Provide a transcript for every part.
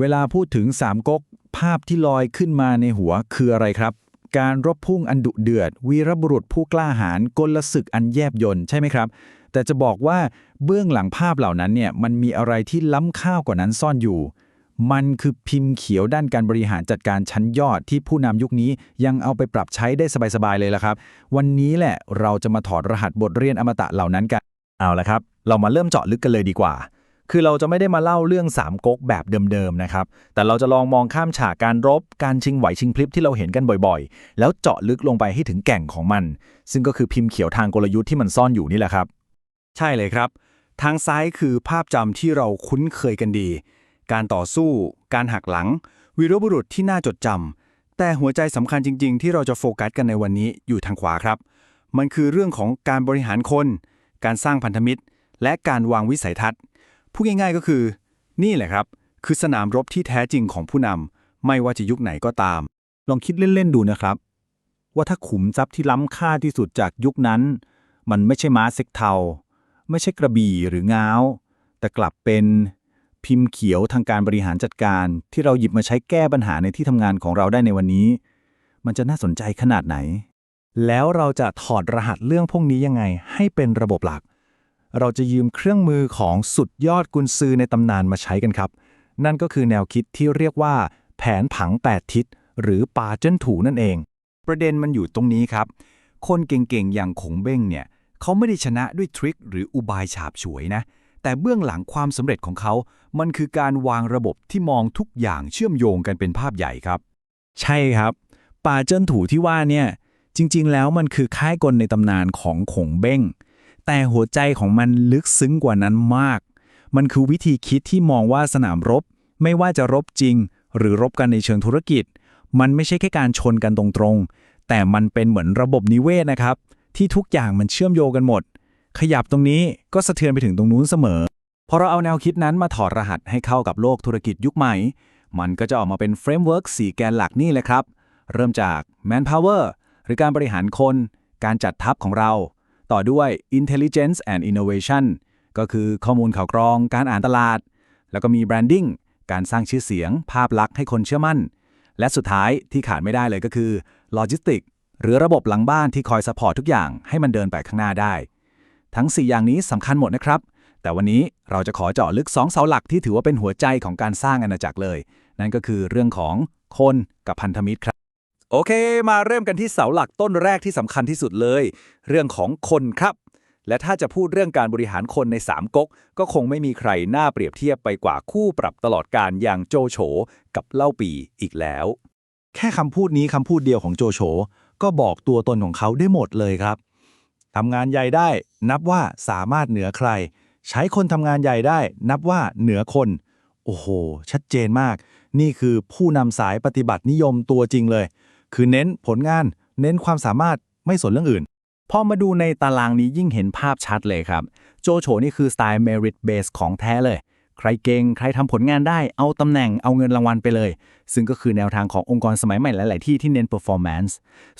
เวลาพูดถึงสามก๊กภาพที่ลอยขึ้นมาในหัวคืออะไรครับ การรบพุ่งอันดุเดือด วีรบุรุษผู้กล้าหาญกลศึกอันแยบยลใช่ไหมครับ แต่จะบอกว่าเบื้องหลังภาพเหล่านั้นเนี่ยมันมีอะไรที่ล้ำค่ากว่านั้นซ่อนอยู่ มันคือพิมพ์เขียวด้านการบริหารจัดการชั้นยอดที่ผู้นำยุคนี้ยังเอาไปปรับใช้ได้สบายๆเลยละครับ วันนี้แหละเราจะมาถอดรหัสบทเรียนอมตะเหล่านั้นกันเอาละครับ เรามาเริ่มเจาะลึกกันเลยดีกว่า คือเราจะไม่ได้มาเล่าเรื่องสามก๊กแบบเดิมๆนะครับ แต่เราจะลองมองข้ามฉากการรบ การชิงไหวชิงพลิบที่เราเห็นกันบ่อยๆ แล้วเจาะลึกลงไปให้ถึงแก่งของมัน ซึ่งก็คือพิมพ์เขียวทางกลยุทธ์ที่มันซ่อนอยู่นี่แหละครับ ใช่เลยครับ ทางซ้ายคือภาพจำที่เราคุ้นเคยกันดี การต่อสู้ การหักหลัง วีรบุรุษที่น่าจดจำแต่หัวใจสำคัญจริง ๆ ที่เราจะโฟกัสกันในวันนี้อยู่ทางขวาครับ มันคือเรื่องของการบริหารคน การสร้างพันธมิตร และการวางวิสัยทัศน์ พูดง่ายๆก็คือ นี่แหละครับ คือสนามรบที่แท้จริงของผู้นำไม่ว่าจะยุคไหนก็ตาม ลองคิดเล่นๆดูนะครับ ว่าถ้าขุมทรัพย์ที่ล้ำค่าที่สุดจากยุคนั้น มันไม่ใช่ม้าเซ็กเทา ไม่ใช่กระบี่หรือง้าว แต่กลับเป็นพิมพ์เขียวทางการบริหารจัดการ ที่เราหยิบมาใช้แก้ปัญหาในที่ทำงานของเราได้ในวันนี้ มันจะน่าสนใจขนาดไหน แล้วเราจะถอดรหัสเรื่องพวกนี้ยังไงให้เป็นระบบหลัก เราจะยืมเครื่องมือของสุดยอดกุนซือในตำนานมาใช้กันครับ นั่นก็คือแนวคิดที่เรียกว่า แผนผัง 8 ทิศ หรือปาเจิ้นถูนั่นเอง ประเด็นมันอยู่ตรงนี้ครับ คนเก่งๆ อย่างขงเบ้งเนี่ยเขาไม่ได้ชนะด้วยทริคหรืออุบายฉาบฉวยนะ แต่เบื้องหลังความสำเร็จของเขา มันคือการวางระบบที่มองทุกอย่างเชื่อมโยงกันเป็นภาพใหญ่ครับ ใช่ครับ ปาเจิ้นถูที่ว่าเนี่ยจริงๆ แล้วมันคือค่ายกลในตำนานของขงเบ้ง แต่หัวใจของมันลึกซึ้งกว่านั้นมาก มันคือวิธีคิดที่มองว่าสนามรบ ไม่ว่าจะรบจริง หรือรบกันในเชิงธุรกิจ มันไม่ใช่แค่การชนกันตรงๆ แต่มันเป็นเหมือนระบบนิเวศนะครับ ที่ทุกอย่างมันเชื่อมโยงกันหมด ขยับตรงนี้ก็สะเทือนไปถึงตรงนู้นเสมอ พอเราเอาแนวคิดนั้นมาถอดรหัสให้เข้ากับโลกธุรกิจยุคใหม่ มันก็จะออกมาเป็นเฟรมเวิร์ก4แกนหลักนี่เลยครับ เริ่มจาก manpower หรือการบริหารคน การจัดทัพของเรา ต่อด้วย intelligence and innovation ก็คือข้อมูลข่าวกรอง การอ่านตลาด แล้วก็มี branding การสร้างชื่อเสียง ภาพลักษณ์ให้คนเชื่อมั่น และสุดท้ายที่ขาดไม่ได้เลยก็คือ logistics หรือระบบหลังบ้านที่คอยสปอร์ตทุกอย่างให้มันเดินไปข้างหน้าได้ ทั้ง 4 อย่างนี้สำคัญหมดนะครับ แต่วันนี้เราจะขอเจาะลึก 2 เสาหลักที่ถือว่าเป็นหัวใจของการสร้างอาณาจักรเลย นั่นก็คือเรื่องของคนกับพันธมิตรครับ โอเค มาเริ่มกันที่เสาหลักต้นแรกที่สำคัญที่สุดเลย เรื่องของคนครับ และถ้าจะพูดเรื่องการบริหารคนใน3ก๊กก็คงไม่มีใครน่าเปรียบเทียบไปกว่าคู่ปรับตลอดการอย่างโจโฉกับเล่าปีอีกแล้ว แค่คำพูดนี้คำพูดเดียวของโจโฉก็บอกตัวตนของเขาได้หมดเลยครับทำงานใหญ่ได้นับว่าสามารถเหนือใคร ใช้คนทำงานใหญ่ได้ นับว่าเหนือคน โอ้โห ชัดเจนมาก นี่คือผู้นำสายปฏิบัตินิยมตัวจริงเลย คือเน้นผลงาน เน้นความสามารถไม่สนเรื่องอื่น พอมาดูในตารางนี้ยิ่งเห็นภาพชัดเลยครับ โจโฉนี่คือสไตล์ merit base ของแท้เลย ใครเก่ง ใครทำผลงานได้ เอาตำแหน่ง เอาเงินรางวัลไปเลย ซึ่งก็คือแนวทางขององค์กรสมัยใหม่หลาย ๆ ที่ที่เน้น performance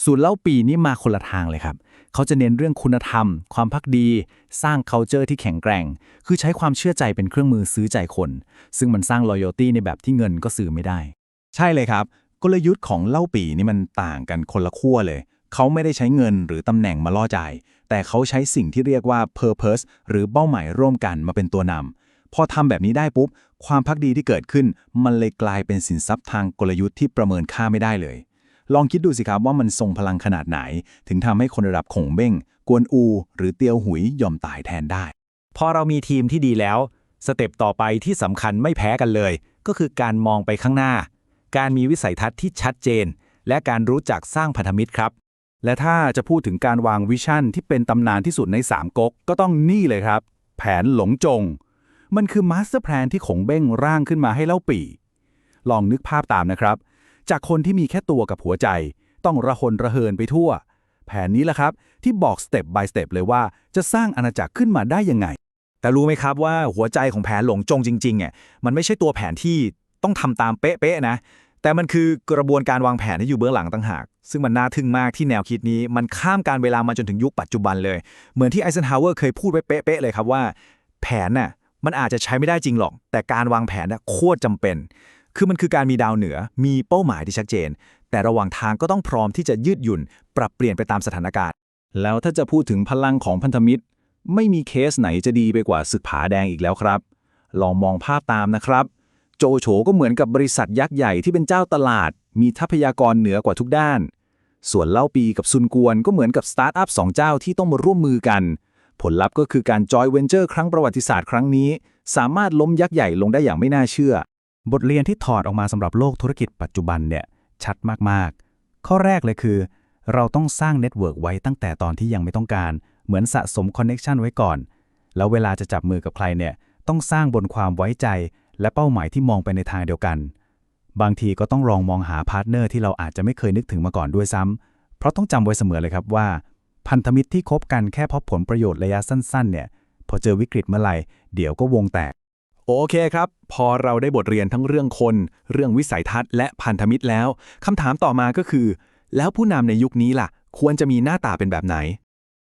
ส่วนเล่าปีนี่มาคนละทางเลยครับเขาจะเน้นเรื่องคุณธรรม ความพักดี สร้าง culture ที่แข็งแกร่ง คือใช้ความเชื่อใจเป็นเครื่องมือซื้อใจคน ซึ่งมันสร้าง loyalty ในแบบที่เงินก็ซื้อไม่ได้ ใช่เลยครับ กลยุทธ์ของเล่าปีนี่มันต่างกันคนละขั้วเลย เขาไม่ได้ใช้เงินหรือตำแหน่งมาล่อใจ แต่เขาใช้สิ่งที่เรียกว่า purpose หรือเป้าหมายร่วมกันมาเป็นตัวนำพอทำแบบนี้ได้ปุ๊บ ความพักดีที่เกิดขึ้น มันเลยกลายเป็นสินทรัพย์ทางกลยุทธ์ที่ประเมินค่าไม่ได้เลย ลองคิดดูสิครับว่ามันทรงพลังขนาดไหน ถึงทำให้คนระดับขงเบ้ง กวนอู หรือเตียวหุยยอมตายแทนได้ พอเรามีทีมที่ดีแล้ว สเต็ปต่อไปที่สำคัญไม่แพ้กันเลย ก็คือการมองไปข้างหน้า การมีวิสัยทัศน์ที่ชัดเจน และการรู้จักสร้างพันธมิตรครับ และถ้าจะพูดถึงการวางวิชั่นที่เป็นตำนานที่สุดใน 3ก๊กก็ต้องนี่เลยครับ แผนหลงจง มันคือมาสเตอร์แพลนที่ขงเบ้งร่างขึ้นมาให้เล่าปี่ลองนึกภาพตามนะครับ จากคนที่มีแค่ตัวกับหัวใจ ต้องระหนระเหินไปทั่ว แผนนี้แหละครับ ที่บอกสเต็ป by สเต็ปเลยว่าจะสร้างอาณาจักรขึ้นมาได้ยังไง แต่รู้ไหมครับว่าหัวใจของแผนหลงจงจริงๆเนี่ยมันไม่ใช่ตัวแผนที่ต้องทำตามเป๊ะๆนะ แต่มันคือกระบวนการวางแผนที่อยู่เบื้องหลังต่างหาก ซึ่งมันน่าทึ่งมากที่แนวคิดนี้ มันข้ามการเวลามาจนถึงยุคปัจจุบันเลย เหมือนที่ไอเซนฮาวเวอร์เคยพูดไว้เป๊ะๆเลยครับว่า แผนน่ะมันอาจจะใช้ไม่ได้จริงหรอก แต่การวางแผนน่ะโคตรจำเป็น คือมันคือการมีดาวเหนือ มีเป้าหมายที่ชัดเจน แต่ระหว่างทางก็ต้องพร้อมที่จะยืดหยุ่น ปรับเปลี่ยนไปตามสถานการณ์ แล้วถ้าจะพูดถึงพลังของพันธมิตร ไม่มีเคสไหนจะดีไปกว่าศึกผาแดงอีกแล้วครับ ลองมองภาพตามนะครับ จโฉก็เหมือนกับบริษัทยักษ์ใหญ่ที่เป็นเจ้าตลาด มีทรัพยากรเหนือกว่าทุกด้าน ส่วนเล่าปีกับซุนกวนก็เหมือนกับสตาร์ทอัพสองเจ้าที่ต้องมาร่วมมือกัน ผลลัพธ์ก็คือการจอยเวนเจอร์ครั้งประวัติศาสตร์ครั้งนี้ สามารถล้มยักษ์ใหญ่ลงได้อย่างไม่น่าเชื่อ บทเรียนที่ถอดออกมาสำหรับโลกธุรกิจปัจจุบันเนี่ยชัดมากๆ ข้อแรกเลยคือ เราต้องสร้างเน็ตเวิร์กไว้ตั้งแต่ตอนที่ยังไม่ต้องการ เหมือนสะสมคอนเน็ชันไว้ก่อน แล้วเวลาจะจับมือกับใครเนี่ยต้องสร้างบนความไว้ใจ และเป้าหมายที่มองไปในทางเดียวกัน บางทีก็ต้องลองมองหาพาร์ทเนอร์ที่เราอาจจะไม่เคยนึกถึงมาก่อนด้วยซ้ำเพราะต้องจำไว้เสมอเลยครับว่า พันธมิตรที่คบกันแค่เพราะผลประโยชน์ระยะสั้นๆ เนี่ยพอเจอวิกฤตเมื่อไหร่เดี๋ยวก็วงแตก โอเคครับ พอเราได้บทเรียนทั้งเรื่องคน เรื่องวิสัยทัศน์และพันธมิตรแล้วคำถามต่อมาก็คือ แล้วผู้นำในยุคนี้ล่ะ ควรจะมีหน้าตาเป็นแบบไหน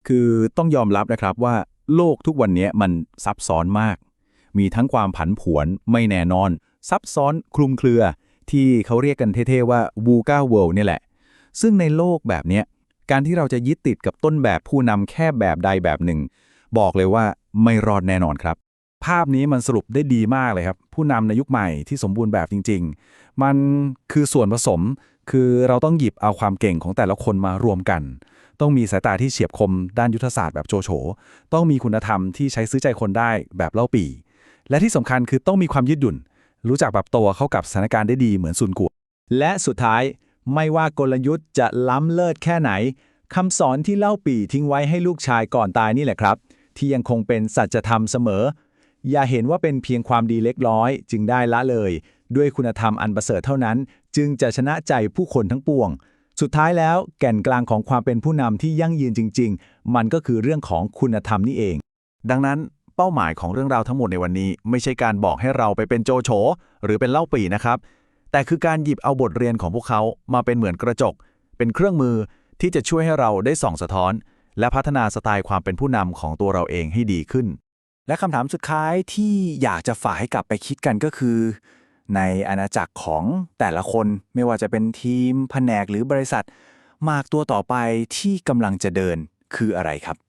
คือต้องยอมรับนะครับว่า โลกทุกวันนี้มันซับซ้อนมาก มีทั้งความผันผวนไม่แน่นอน ซับซ้อนคลุมเครือ ที่เขาเรียกกันเท่ๆว่า VUCA World เนี่แหละ ซึ่งในโลกแบบนี้การที่เราจะยึดติดกับต้นแบบผู้นำแค่แบบใดแบบหนึ่ง บอกเลยว่าไม่รอดแน่นอนครับ ภาพนี้มันสรุปได้ดีมากเลยครับ ผู้นำในยุคใหม่ที่สมบูรณ์แบบจริง ๆ มันคือส่วนผสมคือเราต้องหยิบเอาความเก่งของแต่ละคนมารวมกัน ต้องมีสายตาที่เฉียบคมด้านยุทธศาสตร์แบบโจโฉ ต้องมีคุณธรรมที่ใช้ซื้อใจคนได้แบบเล่าปี่ และที่สำคัญคือต้องมีความยืดหยุ่น รู้จักปรับตัวเข้ากับสถานการณ์ได้ดีเหมือนซุนกัวและสุดท้ายไม่ว่ากลยุทธ์จะล้ำเลิศแค่ไหนคำสอนที่เล่าปี่ทิ้งไว้ให้ลูกชายก่อนตายนี่แหละครับ ที่ยังคงเป็นสัจธรรมเสมอ อย่าเห็นว่าเป็นเพียงความดีเล็กน้อย จึงได้ละเลย ด้วยคุณธรรมอันประเสริฐเท่านั้น จึงจะชนะใจผู้คนทั้งปวง สุดท้ายแล้วแก่นกลางของความเป็นผู้นำที่ยั่งยืนจริง ๆ มันก็คือเรื่องของคุณธรรมนี่เอง ดังนั้น เป้าหมายของเรื่องราวทั้งหมดในวันนี้ ไม่ใช่การบอกให้เราไปเป็นโจโฉหรือเป็นเล่าปี่นะครับ แต่คือการหยิบเอาบทเรียนของพวกเขามาเป็นเหมือนกระจก เป็นเครื่องมือที่จะช่วยให้เราได้ส่องสะท้อน และพัฒนาสไตล์ความเป็นผู้นำของตัวเราเองให้ดีขึ้น และคำถามสุดท้ายที่อยากจะฝากให้กลับไปคิดกันก็คือ ในอาณาจักรของแต่ละคนไม่ว่าจะเป็นทีม แผนกหรือบริษัท มากตัวต่อไปที่กำลังจะเดินคืออะไรครับ